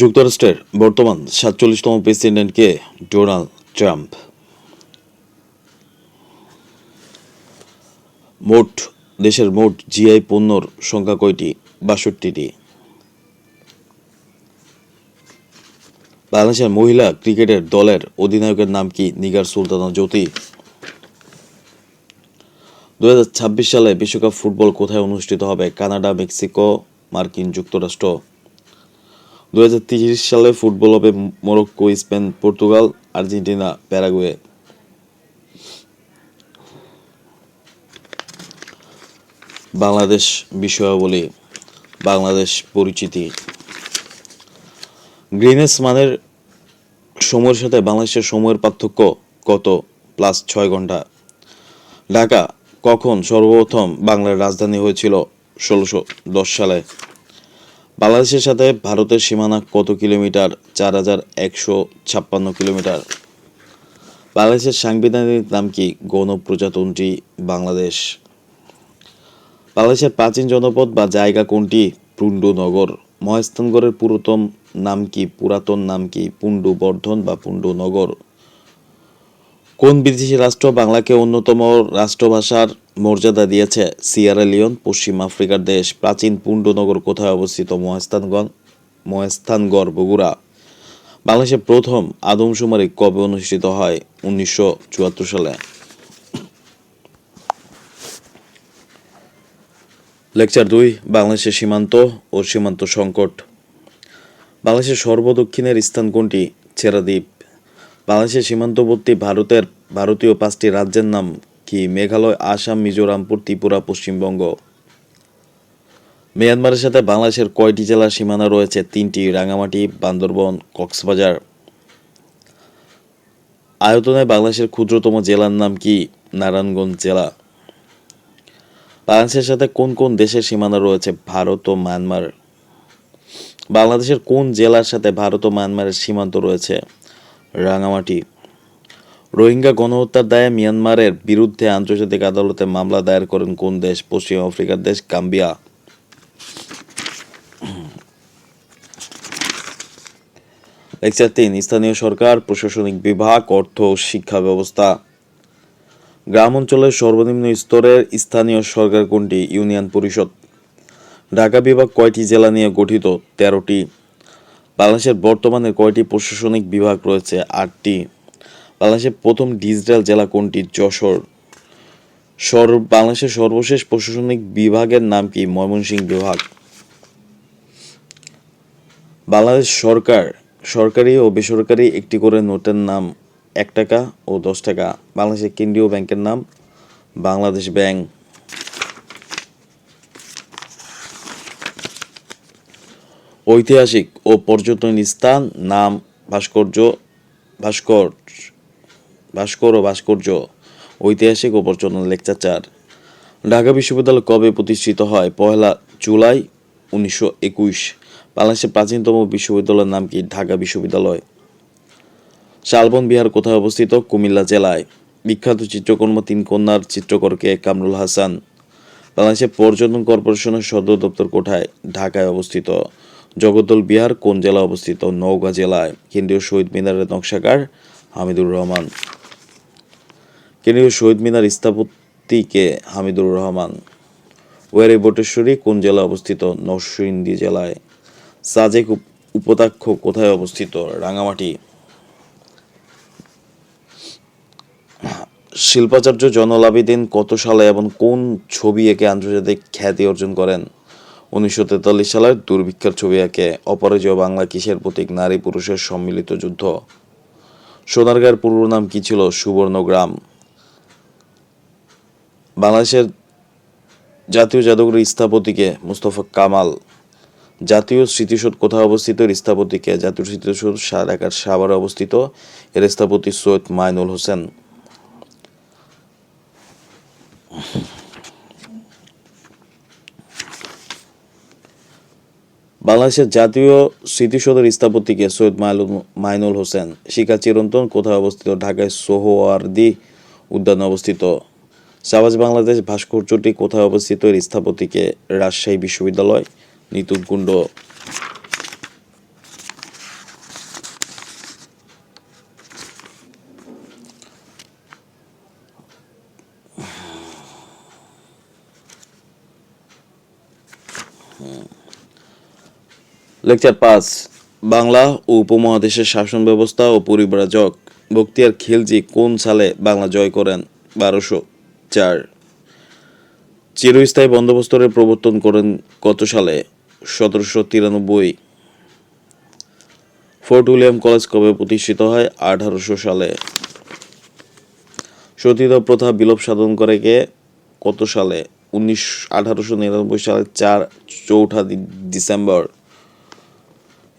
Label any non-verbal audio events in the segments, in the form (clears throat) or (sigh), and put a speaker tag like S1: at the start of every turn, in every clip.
S1: যুক্তরাষ্ট্রের বর্তমান সাতচল্লিশতম প্রেসিডেন্ট কে ডোনাল্ড ট্রাম্প মোট দেশের মোট জিআই পণ্যর সংখ্যা কয়টি বাষট্টিটি বাংলাদেশের মহিলা ক্রিকেটের দলের অধিনায়কের নাম কি নিগার সুলতানা জ্যোতি দু সালে বিশ্বকাপ ফুটবল কোথায় অনুষ্ঠিত হবে কানাডা মেক্সিকো মার্কিন যুক্তরাষ্ট্র দু সালে ফুটবল হবে Morocco Spain Portugal Argentina Paraguay Bangladesh বিষয়াবলী বাংলাদেশ পরিচিতি গ্রিনেস মানের সময়ের সাথে বাংলাদেশের সময়ের পার্থক্য কত প্লাস ছয় ঘন্টা ঢাকা কখন সর্বপ্রথম বাংলার রাজধানী হয়েছিল ষোলোশো দশ সালে বাংলাদেশের সাথে ভারতের সীমানা কত কিলোমিটার চার হাজার একশো ছাপ্পান্ন কিলোমিটার বাংলাদেশের সাংবিধানিক নাম কি গণপ্রজাতন্ত্রী বাংলাদেশ বাংলাদেশের প্রাচীন জনপদ বা জায়গা কোনটি পুণ্ডনগর মহেস্থানগড়ের পুরাতন নাম কি পুরাতন নাম কি পুণ্ডু বর্ধন বা পুণ্ডনগর কোন বিদেশি রাষ্ট্র বাংলাকে অন্যতম রাষ্ট্রভাষার মর্যাদা দিয়েছে সিয়ারা লিওন পশ্চিম আফ্রিকার দেশ প্রাচীন পুণ্ডনগর কোথায় অবস্থিত মহাস্থানগঞ্জ মহাস্থানগড় বগুড়া বাংলাদেশের প্রথম আদমশুমারি কবে অনুষ্ঠিত হয় উনিশশো সালে লেকচার দুই বাংলাদেশের সীমান্ত ও সীমান্ত সংকট বাংলাদেশের সর্বদক্ষিণের স্থান কোনটি ছেড়াদ্বীপ বাংলাদেশের সীমান্তবর্তী ভারতের ভারতীয় পাঁচটি রাজ্যের নাম কি মেঘালয় আসাম মিজোরামপুর ত্রিপুরা পশ্চিমবঙ্গ মিয়ানমারের সাথে বাংলাদেশের কয়টি জেলার সীমানা রয়েছে তিনটি রাঙামাটি বান্দরবন কক্সবাজার আয়তনে বাংলাদেশের ক্ষুদ্রতম জেলার নাম কি নারায়ণগঞ্জ জেলা বাংলাদেশের সাথে কোন কোন দেশের সীমানা রয়েছে ভারত ও মায়ানমার বাংলাদেশের কোন জেলার সাথে ভারত ও মায়ানমারের সীমান্ত রয়েছে রাঙামাটি রোহিঙ্গা গণহত্যার দায়ে মিয়ানমারের বিরুদ্ধে আন্তর্জাতিক আদালতে মামলা দায়ের করেন কোন দেশ পশ্চিম আফ্রিকার দেশ গাম্বিয়া লেকচার তিন স্থানীয় সরকার প্রশাসনিক বিভাগ অর্থ শিক্ষা ব্যবস্থা গ্রাম অঞ্চলের সর্বনিম্ন স্তরের স্থানীয় সরকার কোনটি ইউনিয়ন পরিষদ ঢাকা বিভাগ কয়টি জেলা নিয়ে গঠিত তেরোটি বাংলাদেশের বর্তমানে কয়টি প্রশাসনিক বিভাগ রয়েছে আটটি বাংলাদেশের প্রথম ডিজিটাল জেলা কোনটি যশোর সর বাংলাদেশের সর্বশেষ প্রশাসনিক বিভাগের নাম কি ময়মনসিংহ বিভাগ বাংলাদেশ সরকার সরকারি ও বেসরকারি একটি করে নোটের নাম এক টাকা ও দশ টাকা বাংলাদেশের কেন্দ্রীয় ব্যাংকের নাম বাংলাদেশ ব্যাংক ঐতিহাসিক ও পর্যটন স্থান নাম ভাস্কর্য ভাস্কর ভাস্কর ও ভাস্কর্য ঐতিহাসিক ও প্রচলন লেকচার চার ঢাকা বিশ্ববিদ্যালয় কবে প্রতিষ্ঠিত হয় পহেলা জুলাই উনিশশো একুশ বাংলাদেশের প্রাচীনতম বিশ্ববিদ্যালয়ের নাম কি ঢাকা বিশ্ববিদ্যালয় শালবন বিহার কোথায় অবস্থিত কুমিল্লা জেলায় বিখ্যাত চিত্রকর্ম তিন কন্যার চিত্রকরকে কামরুল হাসান বাংলাদেশের পর্যটন কর্পোরেশনের সদর দপ্তর কোঠায় ঢাকায় অবস্থিত জগদ্দল বিহার কোন জেলা অবস্থিত নওগাঁ জেলায় কেন্দ্রীয় শহীদ মিনারের নকশাকার হামিদুর রহমান কেন্দ্রীয় শহীদ মিনার স্থাপত্যিকে হামিদুর রহমান ওয়ারে বটেশ্বরী কোন জেলা অবস্থিত নরসিন্দি জেলায় সাজেক উপতাক্ষ কোথায় অবস্থিত রাঙামাটি শিল্পাচার্য জয়নুল আবেদিন কত সালে এবং কোন ছবি একে আন্তর্জাতিক খ্যাতি অর্জন করেন উনিশশো তেতাল্লিশ সালের দুর্ভিক্ষার ছবি একে অপরাজয় বাংলা কিসের প্রতীক নারী পুরুষের সম্মিলিত যুদ্ধ সোনারগাঁয়ের পূর্ব নাম কী ছিল সুবর্ণগ্রাম বাংলাদেশের জাতীয় জাদুঘরের স্থাপতিকে মুস্তফা কামাল জাতীয় স্মৃতিসৌধ কোথায় অবস্থিত এর স্থাপতিকে জাতীয় স্মৃতিসৌধ সারাকার সাভারে অবস্থিত এর স্থপতি সৈয়দ মাইনুল হোসেন বাংলাদেশের জাতীয় স্মৃতিসৌধের স্থাপতিকে সৈয়দ মাইনুল মাইনুল হোসেন শিকা চিরন্তন কোথায় অবস্থিত ঢাকায় সোহোয়ারদি উদ্যানে অবস্থিত সাবাজ বাংলাদেশ ভাস্কর্যটি কোথায় অবস্থিত এর স্থাপতিকে রাজশাহী বিশ্ববিদ্যালয় নিতুকুণ্ড লেকচার পাঁচ বাংলা ও উপমহাদেশের শাসন ব্যবস্থা ও পরিব্রাজক বক্তিয়ার খিলজি কোন সালে বাংলা জয় করেন বারোশো চার চিরস্থায়ী বন্দোবস্তরের প্রবর্তন করেন কত সালে সতেরোশো তিরানব্বই ফোর্ট উইলিয়াম কলেজ কবে প্রতিষ্ঠিত হয় আঠারোশো সালে সতীত প্রথা বিলোপ সাধন করে কে কত সালে উনিশ আঠারোশো নিরানব্বই সালে চার চৌঠা ডিসেম্বর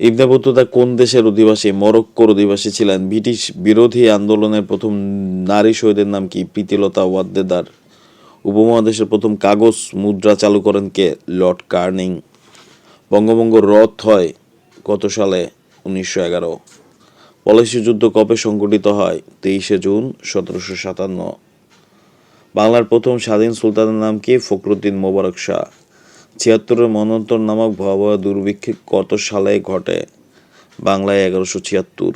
S1: ইবনে বতুতা কোন দেশের অধিবাসী মরক্কোর অধিবাসী ছিলেন ব্রিটিশ বিরোধী আন্দোলনের প্রথম নারী শহীদের নাম কি প্রীতিলতা ওয়াদ্দেদার উপমহাদেশের প্রথম কাগজ মুদ্রা চালু করেন কে লর্ড কার্নিং বঙ্গভঙ্গ রথ হয় কত সালে উনিশশো এগারো পলাশি যুদ্ধ কবে সংঘটিত হয় তেইশে জুন সতেরোশো সাতান্ন বাংলার প্রথম স্বাধীন সুলতানের নাম কি ফখরুদ্দিন মোবারক শাহ ছিয়াত্তরের মনন্তর নামক ভয়াবহ দুর্ভিক্ষে কত সালে ঘটে বাংলায় এগারোশো ছিয়াত্তর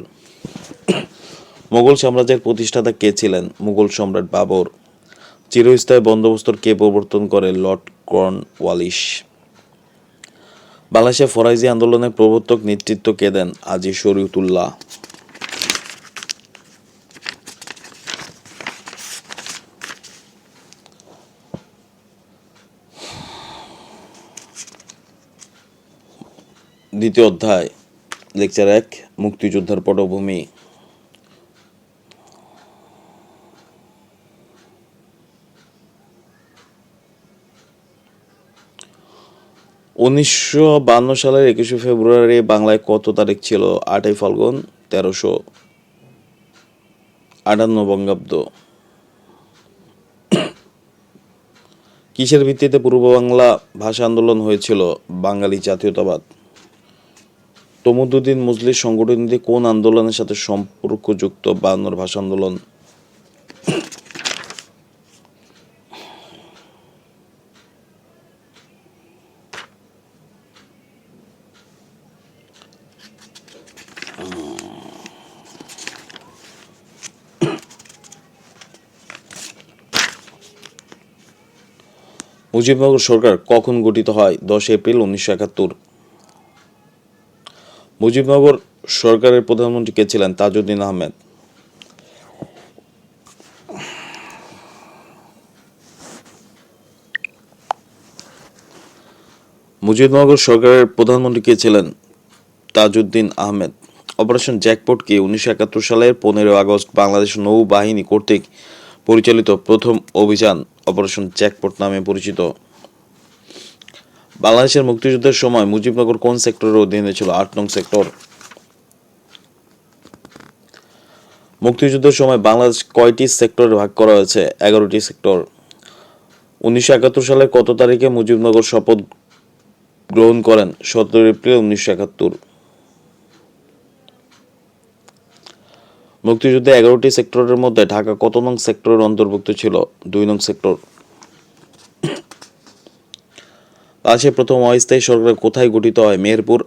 S1: মোগল সাম্রাজ্যের প্রতিষ্ঠাতা কে ছিলেন মুঘল সম্রাট বাবর চিরস্থায়ী বন্দোবস্তর কে প্রবর্তন করে লর্ড কর্ন ওয়ালিশ বাংলাদেশে ফরাইজি আন্দোলনের প্রবর্তক নেতৃত্ব কে দেন আজি শরীয়তুল্লাহ দ্বিতীয় অধ্যায় লেকচার এক মুক্তিযোদ্ধার পটভূমি উনিশশো বান্ন সালের একুশে ফেব্রুয়ারি বাংলায় কত তারিখ ছিল আটই ফাল্গুন তেরোশো আটান্ন বঙ্গাব্দ কিসের ভিত্তিতে পূর্ব বাংলা ভাষা আন্দোলন হয়েছিল বাঙালি জাতীয়তাবাদ তমুদ্দুদ্দিন মজলিস সংগঠনটি কোন আন্দোলনের সাথে সম্পর্কযুক্ত বায়ান্নর ভাষা আন্দোলন মুজিবনগর সরকার কখন গঠিত হয় দশ এপ্রিল উনিশশো একাত্তর মুজিবনগর সরকারের প্রধানমন্ত্রী কে ছিলেন তাজউদ্দিন আহমেদ মুজিবনগর সরকারের প্রধানমন্ত্রী কে ছিলেন তাজউদ্দিন আহমেদ অপারেশন জ্যাকপটকে উনিশশো একাত্তর সালের পনেরো আগস্ট বাংলাদেশ নৌবাহিনী কর্তৃক পরিচালিত প্রথম অভিযান অপারেশন জ্যাকপট নামে পরিচিত বাংলাদেশের মুক্তিযুদ্ধের সময় মুজিবনগর কোন সেক্টরের অধীনে ছিল আট নং সেক্টর মুক্তিযুদ্ধের সময় বাংলাদেশ কয়টি সেক্টরে ভাগ করা হয়েছে এগারোটি সেক্টর উনিশশো একাত্তর সালে কত তারিখে মুজিবনগর শপথ গ্রহণ করেন সতেরো এপ্রিল উনিশশো একাত্তর মুক্তিযুদ্ধে এগারোটি সেক্টরের মধ্যে ঢাকা কত নং সেক্টরের অন্তর্ভুক্ত ছিল দুই নং সেক্টর আছে প্রথম অস্থায়ী সরকার কোথায় গঠিত হয় মেহেরপুর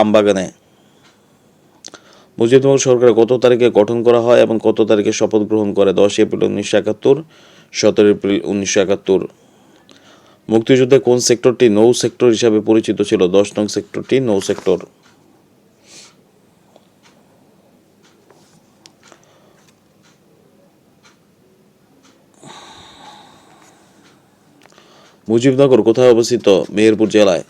S1: আমবাগানে মুজিবনগর সরকার কত তারিখে গঠন করা হয় এবং কত তারিখে শপথ গ্রহণ করে দশ এপ্রিল উনিশশো একাত্তর সতেরো এপ্রিল উনিশশো একাত্তর মুক্তিযুদ্ধে কোন সেক্টরটি নৌ সেক্টর হিসাবে পরিচিত ছিল দশ নং সেক্টরটি নৌ সেক্টর মুজিবনগর কোথায় অবস্থিত মেহেরপুর জেলায়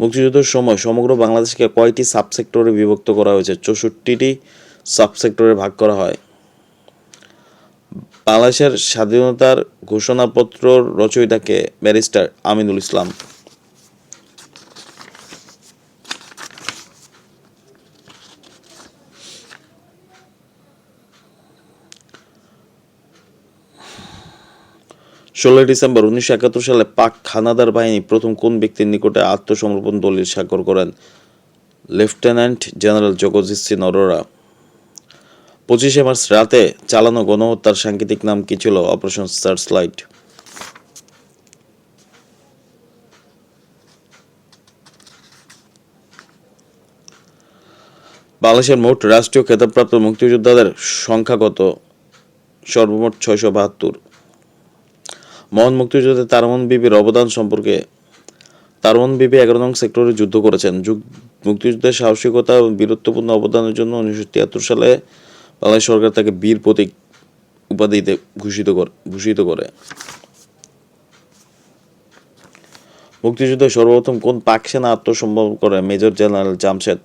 S1: মুক্তিযুদ্ধের সময় সমগ্র বাংলাদেশকে কয়টি সাবসেক্টরে বিভক্ত করা হয়েছে চৌষট্টিটি সাবসেক্টরে ভাগ করা হয় বাংলাদেশের স্বাধীনতার ঘোষণাপত্র রচয়িতাকে ব্যারিস্টার আমিনুল ইসলাম ষোলোই ডিসেম্বর উনিশশো একাত্তর সালে পাক খানাদার বাহিনী প্রথম কোন ব্যক্তির নিকটে আত্মসমর্পণ দলিল স্বাক্ষর করেন লেফটেন্যান্ট জেনারেল জগজিৎ সিং অরোরা পঁচিশে মার্চ রাতে চালানো গণহত্যার সাংকেতিক নাম কি ছিল অপারেশন সার্চ লাইট বাংলাদেশের মোট রাষ্ট্রীয় খেতাবপ্রাপ্ত মুক্তিযোদ্ধাদের সংখ্যা কত সর্বমোট ছয়শো বাহাত্তর মহান মুক্তিযুদ্ধে তারমন বিবির অবদান সম্পর্কে তারমন বিবি এগারো নং সেক্টরে যুদ্ধ করেছেন মুক্তিযুদ্ধের সাহসিকতা ও বীরত্বপূর্ণ অবদানের জন্য উনিশশো তিয়াত্তর সালে বাংলাদেশ সরকার তাকে বীর প্রতীক উপাধিতে ভূষিত করে ভূষিত করে মুক্তিযুদ্ধে সর্বপ্রথম কোন পাক সেনা আত্মসম্ভব করে মেজর জেনারেল জামশেদ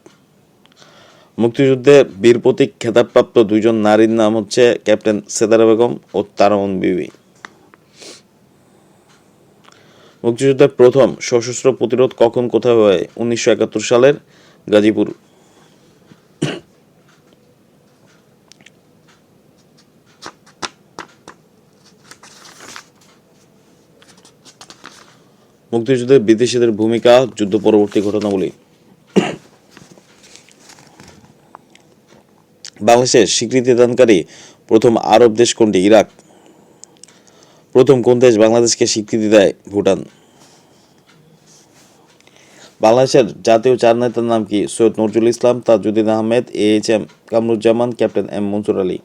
S1: মুক্তিযুদ্ধে বীর প্রতীক খেতাবপ্রাপ্ত দুইজন নারীর নাম হচ্ছে ক্যাপ্টেন সেদারা বেগম ও তারামন বিবি মুক্তিযুদ্ধের প্রথম সশস্ত্র প্রতিরোধ কখন কোথায় হয় উনিশশো একাত্তর সালের গাজীপুর মুক্তিযুদ্ধে বিদেশিদের ভূমিকা যুদ্ধ পরবর্তী ঘটনাগুলি বাংলাদেশের স্বীকৃতিদানকারী প্রথম আরব দেশ কোনটি ইরাক প্রথম কোন দেশ বাংলাদেশকে স্বীকৃতি দেয় ভুটান বাংলাদেশের জাতীয় চার নেতার নাম কি Syed Nazrul Islam Tajuddin Ahmed A H M Kamruzzaman captain M Mansur Ali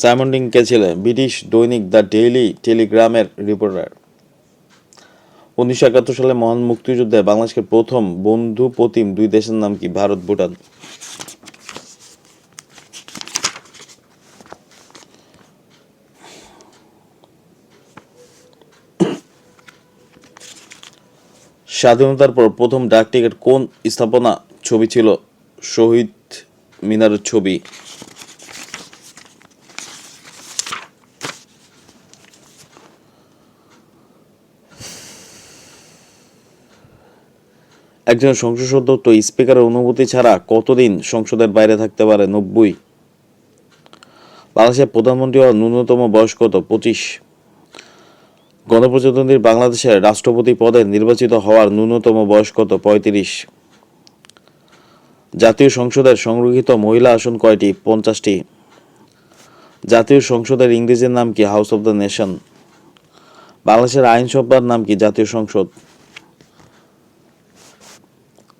S1: Simon Dring কে ছিলেন ব্রিটিশ দৈনিক দ্য ডেইলি টেলিগ্রামের রিপোর্টার উনিশশো একাত্তর সালে মহান মুক্তিযুদ্ধে বাংলাদেশের প্রথম বন্ধু প্রতিম দুই দেশের নাম কি ভারত ভুটান স্বাধীনতার পর প্রথম ডাক টিকিট কোন স্থাপনা ছবি ছিল শহীদ মিনার ছবি একজন সংসদ সদস্য স্পিকারের অনুমতি ছাড়া কতদিন সংসদের বাইরে থাকতে পারে নব্বই বাংলাদেশের প্রধানমন্ত্রী হওয়ার ন্যূনতম বয়স কত পঁচিশ গণপ্রজাতন্ত্রী বাংলাদেশের রাষ্ট্রপতি পদে নির্বাচিত হওয়ার ন্যূনতম বয়স কত পঁয়ত্রিশ জাতীয় সংসদের সংরক্ষিত মহিলা আসন কয়টি পঞ্চাশটি জাতীয় সংসদের ইংরেজির নাম কি হাউস অব দ্য নেশন বাংলাদেশের আইনসভার নাম কি জাতীয় সংসদ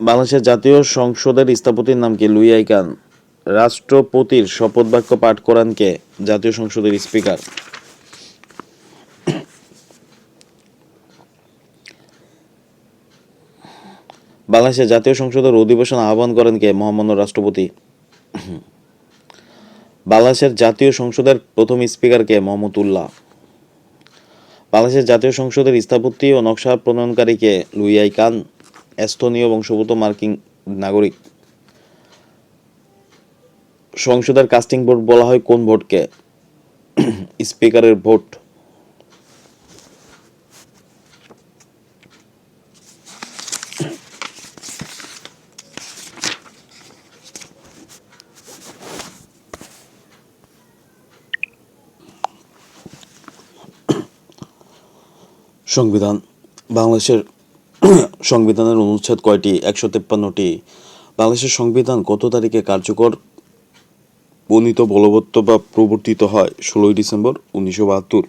S1: বাংলাদেশের জাতীয় সংসদের স্থাপতির নাম কি লুইয়াই আইকান রাষ্ট্রপতির শপথ বাক্য পাঠ করান কে জাতীয় সংসদের স্পিকার বাংলাদেশের জাতীয় সংসদের অধিবেশন আহ্বান করেন কে মহামান্য রাষ্ট্রপতি বাংলাদেশের জাতীয় সংসদের প্রথম স্পিকার কে উল্লাহ বাংলাদেশের জাতীয় সংসদের স্থাপত্য ও নকশা প্রণয়নকারী কে লুইয়াই কান এস্তোনীয় বংশভূত মার্কিন নাগরিক সংসদের কাস্টিং ভোট বলা হয় কোন ভোটকে স্পিকারের ভোট সংবিধান বাংলাদেশের (clears throat) সংবিধানের অনুচ্ছেদ কয়টি একশো তেপ্পান্নটি বাংলাদেশের সংবিধান কত তারিখে কার্যকর বর্ণিত বলবত্ত বা প্রবর্তিত হয় ষোলোই ডিসেম্বর উনিশশো বাহাত্তর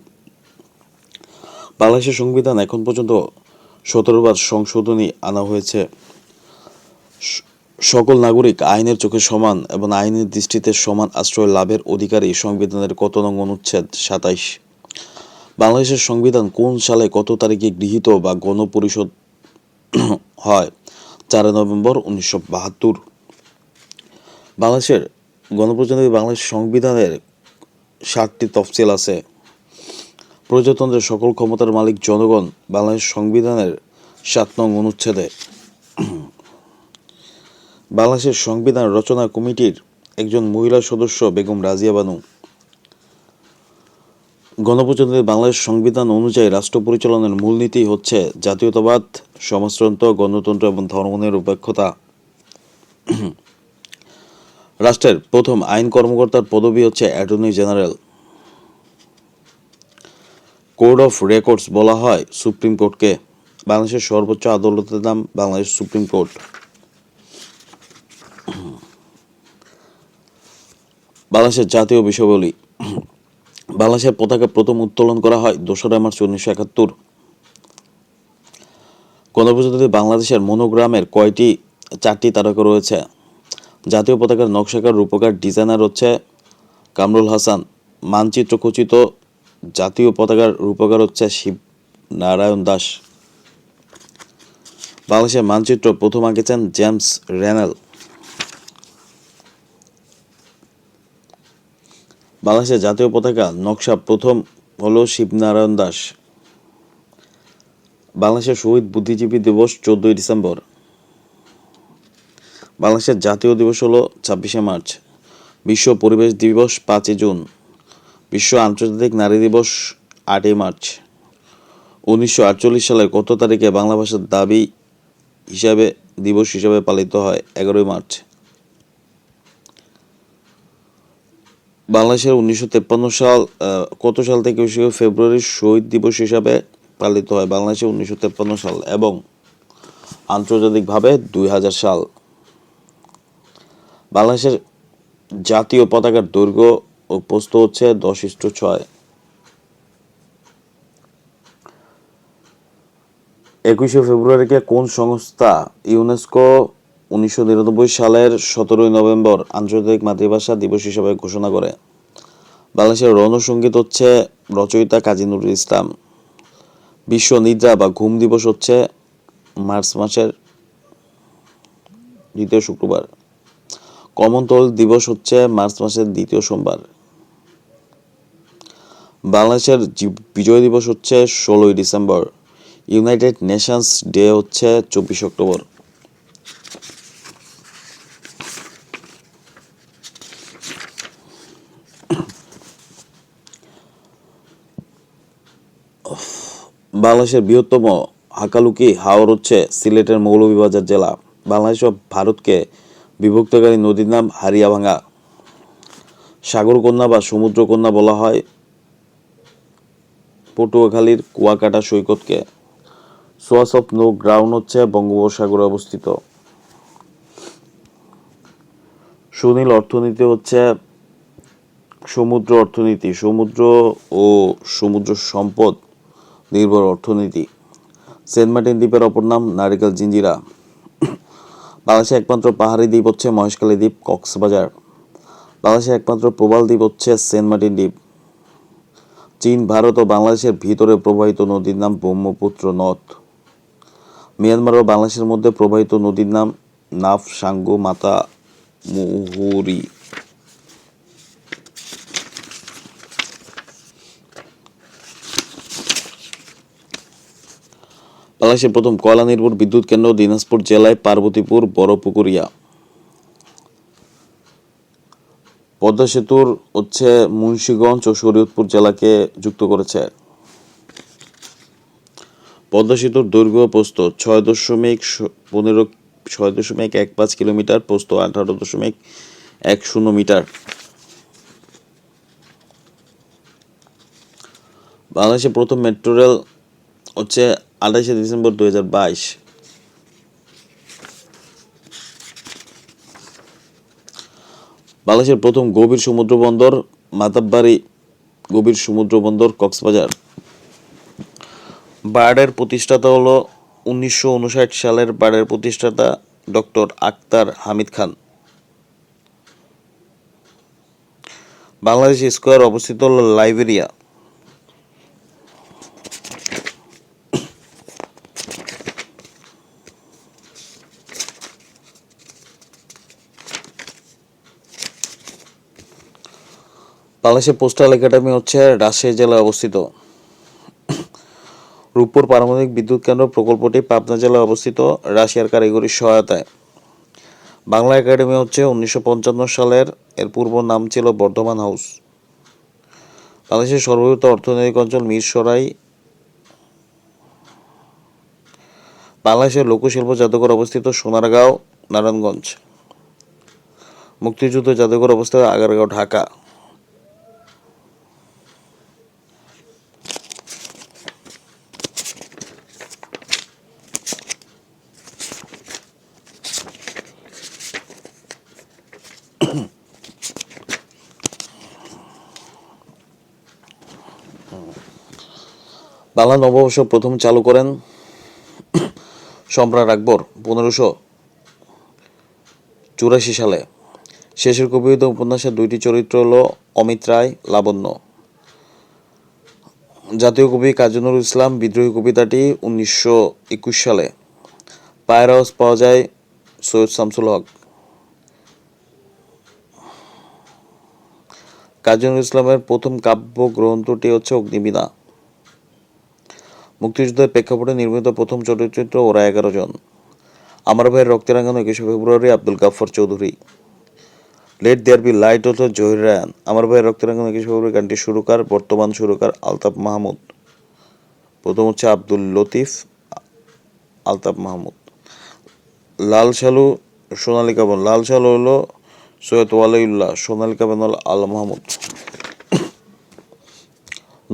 S1: বাংলাদেশের সংবিধান এখন পর্যন্ত সতেরোবার সংশোধনী আনা হয়েছে সকল নাগরিক আইনের চোখে সমান এবং আইনের দৃষ্টিতে সমান আশ্রয় লাভের অধিকারী সংবিধানের কত নং অনুচ্ছেদ সাতাইশ বাংলাদেশের সংবিধান কোন সালে কত তারিখে গৃহীত বা গণপরিষদ (clears throat) হয় চার নভেম্বর উনিশশো বাহাত্তর বাংলাদেশের গণপ্রজাতন্ত্রী বাংলাদেশ সংবিধানের ষাটটি তফসিল আছে প্রজাতন্ত্রের সকল ক্ষমতার মালিক জনগণ বাংলাদেশ সংবিধানের সাত নং অনুচ্ছেদে বাংলাদেশের সংবিধান রচনা কমিটির একজন মহিলা সদস্য বেগম রাজিয়া বানু গণপ্রজাতন্ত্রী বাংলাদেশ সংবিধান অনুযায়ী রাষ্ট্র পরিচালনার মূলনীতি হচ্ছে জাতীয়তাবাদ সমাজতন্ত্র গণতন্ত্র এবং ধর্মনিরপেক্ষতা রাষ্ট্রের প্রথম আইন কর্মকর্তার পদবি হচ্ছে attorney general court of records বলা হয় সুপ্রিম কোর্টকে বাংলাদেশের সর্বোচ্চ আদালতের নাম বাংলাদেশ সুপ্রিম কোর্ট বাংলাদেশের জাতীয় বিষয়বলী বাংলাদেশের পতাকা প্রথম উত্তোলন করা হয় দোসরা মার্চ উনিশশো একাত্তর গণপ্রজাতন্ত্রী বাংলাদেশের মনোগ্রামের কয়টি চারটি তারকা রয়েছে জাতীয় পতাকার নকশাকার রূপকার ডিজাইনার হচ্ছে কামরুল হাসান মানচিত্র খচিত জাতীয় পতাকার রূপকার হচ্ছে শিব নারায়ণ দাস বাংলাদেশের মানচিত্র প্রথম আঁকেছেন জেমস রেনাল বাংলাদেশের জাতীয় পতাকা নকশা প্রথম হল শিবনারায়ণ দাস বাংলাদেশের শহীদ বুদ্ধিজীবী দিবস চোদ্দই ডিসেম্বর বাংলাদেশের জাতীয় দিবস হলো ছাব্বিশে মার্চ বিশ্ব পরিবেশ দিবস পাঁচই জুন বিশ্ব আন্তর্জাতিক নারী দিবস আটই মার্চ উনিশশো আটচল্লিশ সালের কত তারিখে বাংলা ভাষার দাবি হিসাবে দিবস হিসাবে পালিত হয় এগারোই মার্চ বাংলাদেশের উনিশশো তেপ্পান্ন সাল কত সাল থেকে ফেব্রুয়ারি শহীদ দিবস হিসাবে পালিত হয় বাংলাদেশে উনিশশো তেপ্পান্ন সাল এবং আন্তর্জাতিকভাবে দুই হাজার সাল বাংলাদেশের জাতীয় পতাকার দৈর্ঘ্য ও প্রস্তুত হচ্ছে দশ ইষ্ট ছয় একুশে ফেব্রুয়ারিকে কোন সংস্থা ইউনেস্কো উনিশশো সালের সতেরোই নভেম্বর আন্তর্জাতিক মাতৃভাষা দিবস হিসেবে ঘোষণা করে বাংলাদেশের রণসঙ্গীত হচ্ছে রচয়িতা কাজী নুরুল ইসলাম বিশ্ব নিদ্রা বা ঘুম দিবস হচ্ছে মার্চ মাসের দ্বিতীয় শুক্রবার কমনতল দিবস হচ্ছে মার্চ মাসের দ্বিতীয় সোমবার বাংলাদেশের বিজয় দিবস হচ্ছে ষোলোই ডিসেম্বর ইউনাইটেড নেশনস ডে হচ্ছে চব্বিশ অক্টোবর বাংলাদেশের বৃহত্তম হাকালুকি হাওর হচ্ছে সিলেটের মৌলভীবাজার জেলা বাংলাদেশ ও ভারতকে বিভক্তকারী নদীর নাম হারিয়াভাঙ্গা সাগরকন্যা বা সমুদ্রকন্যা বলা হয় পটুয়াখালীর কুয়াকাটা সৈকতকে সোয়াস অফ নো গ্রাউন্ড হচ্ছে বঙ্গোপসাগরে অবস্থিত সুনীল অর্থনীতি হচ্ছে সমুদ্র অর্থনীতি সমুদ্র ও সমুদ্র সম্পদ নির্ভর অর্থনীতি সেন্ট মার্টিন দ্বীপের অপর নাম নারিকেল জিঞ্জিরা বাংলাদেশের একমাত্র পাহাড়ি দ্বীপ হচ্ছে মহেশকালী দ্বীপ কক্সবাজার বাংলাদেশের একমাত্র প্রবাল দ্বীপ হচ্ছে সেন্ট মার্টিন দ্বীপ চীন ভারত ও বাংলাদেশের ভিতরে প্রবাহিত নদীর নাম ব্রহ্মপুত্র নদ মিয়ানমার ও বাংলাদেশের মধ্যে প্রবাহিত নদীর নাম নাফ সাঙ্গু মাতা মুহুরি বাংলাদেশের প্রথম কয়লা নির্ভর বিদ্যুৎ কেন্দ্র দিনাজপুর জেলায় পার্বতীপুর বড়পুকুরিয়া পদ্মা সেতুর হচ্ছে মুন্সীগঞ্জ ও শরীয়তপুর জেলাকে যুক্ত করেছে পদ্মা সেতুর দৈর্ঘ্য প্রস্ত ছয় দশমিক পনেরো ছয় দশমিক এক পাঁচ কিলোমিটার প্রস্ত আঠারো দশমিক এক শূন্য মিটার বাংলাদেশে প্রথম মেট্রো রেল হচ্ছে আঠাইশে ডিসেম্বর দু হাজার বাইশ বাংলাদেশের প্রথম গভীর সমুদ্র বন্দর মাতাববাড়ি গভীর সমুদ্র বন্দর কক্সবাজার বার্ডের প্রতিষ্ঠাতা হলো উনিশশো সালের বার্ডের প্রতিষ্ঠাতা ডক্টর আক্তার হামিদ খান বাংলাদেশ স্কোয়ার অবস্থিত হল লাইবেরিয়া বাংলাদেশের পোস্টাল একাডেমি হচ্ছে রাজশাহী জেলায় অবস্থিত রূপপুর পারমাণবিক বিদ্যুৎ কেন্দ্র প্রকল্পটি পাবনা জেলায় অবস্থিত রাশিয়ার কারিগরি সহায়তায় বাংলা একাডেমি হচ্ছে উনিশশো সালের এর পূর্ব নাম ছিল বর্ধমান হাউস বাংলাদেশের সর্ববৃহৎ অর্থনৈতিক অঞ্চল মিরসরাই বাংলাদেশের লোকশিল্প জাদুঘর অবস্থিত সোনারগাঁও নারায়ণগঞ্জ মুক্তিযুদ্ধ জাদুঘর অবস্থিত আগারগাঁও ঢাকা বাংলা নববর্ষ প্রথম চালু করেন সম্রাট আকবর পনেরোশো চুরাশি সালে শেষের কবিত উপন্যাসের দুইটি চরিত্র হল অমিত রায় লাবণ্য জাতীয় কবি কাজী ইসলাম বিদ্রোহী কবিতাটি উনিশশো একুশ সালে পায়ের হাউস পাওয়া যায় সৈয়দ শামসুল হক কাজী ইসলামের প্রথম কাব্য গ্রন্থটি হচ্ছে অগ্নিবীণা মুক্তিযুদ্ধের প্রেক্ষাপটে নির্মিত প্রথম চলচ্চিত্র ওরা এগারো জন আমার ভাইয়ের রক্তে রাঙানো একুশে February Abdul Gaffar Chowdhury let there be light অথ জহির রায়ান আমার ভাইয়ের রক্তে রাঙানো একুশে ফেব্রুয়ারি গানটির সুরকার বর্তমান সুরকার আলতাফ মাহমুদ প্রথম হচ্ছে আব্দুল লতিফ আলতাফ মাহমুদ লাল শালু সোনালী কাবন লাল শালু হলো সৈয়দ ওয়ালাইউল্লাহ সোনালী কাবন হল আল মাহমুদ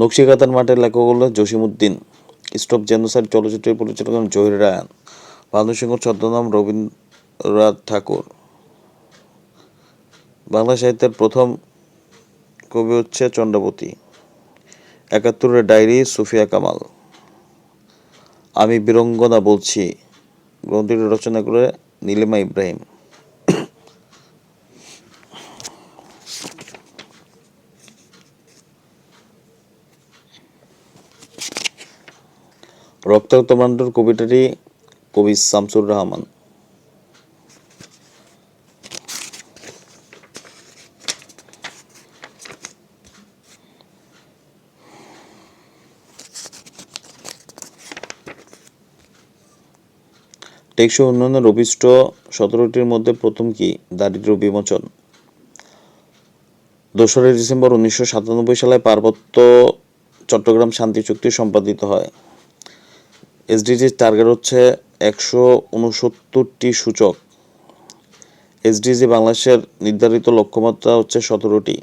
S1: নকশিকাতার মাঠের লেখক হল জসিমুদ্দিন স্টপ জেনোসাইড চলচ্চিত্রের পরিচালক জহির রায়ান ভানু সিংহ ছদ্মনাম রবীন্দ্রনাথ ঠাকুর বাংলা সাহিত্যের প্রথম কবি হচ্ছে চন্দ্রবতী একাত্তরের ডায়েরি সুফিয়া কামাল আমি বীরঙ্গনা বলছি গ্রন্থটি রচনা করে নীলিমা ইব্রাহিম রক্তাক্ত বান্ডর কবিতাটি কবি শামসুর রহমান টেকসই উন্নয়নের অভিষ্ট সতেরোটির মধ্যে প্রথম কি দারিদ্র বিমোচন দোসরা ডিসেম্বর উনিশশো সাতানব্বই সালে পার্বত্য চট্টগ্রাম শান্তি চুক্তি সম্পাদিত হয় এসডিজির টার্গেট হচ্ছে একশো উনসত্তরটি সূচক এসডিজি বাংলাদেশের নির্ধারিত লক্ষ্যমাত্রা হচ্ছে সতেরোটি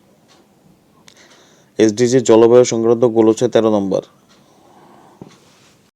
S1: এসডিজি জলবায়ু সংক্রান্ত গোল হচ্ছে তেরো নম্বর